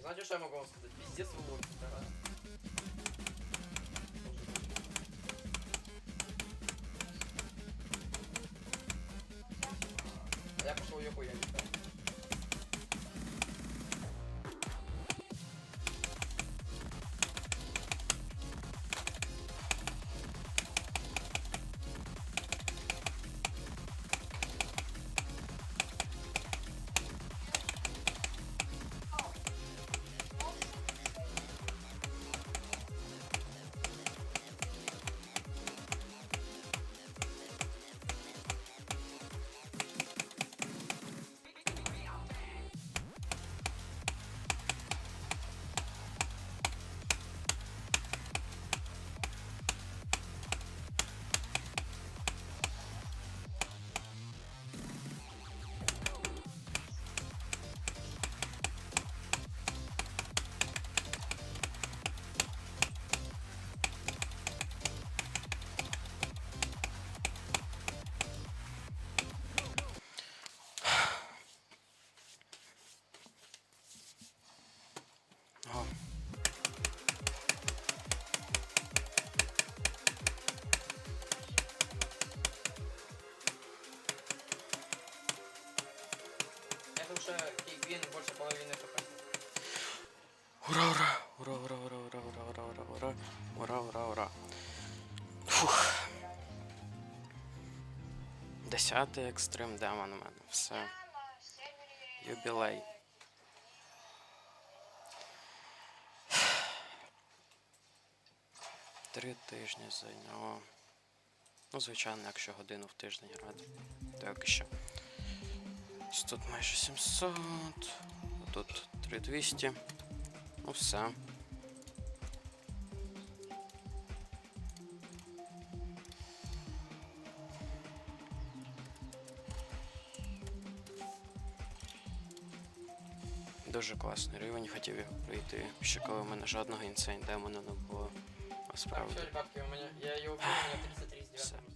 Знаете, что я могу вам сказать? Пиздец вы лохи, да. А я пошел ее хуя Ага. Больше половины хп. Ура, ура! Ура, ура, ура, ура, ура, ура, ура, ура, ура, ура, ура. Фух. Десятий екстрим демон у мене. Все. Юбілей. Три тижні зайняло. Ну, звичайно, якщо годину в тиждень грати, то як. Тут майже 700, тут 3200. Ну все. Дуже класний рівень, хотів його пройти. Ще коли в мене жодного інсейн демона не було. А Так, все, ребятки, у меня, я убил, у меня 33 с 9. Все.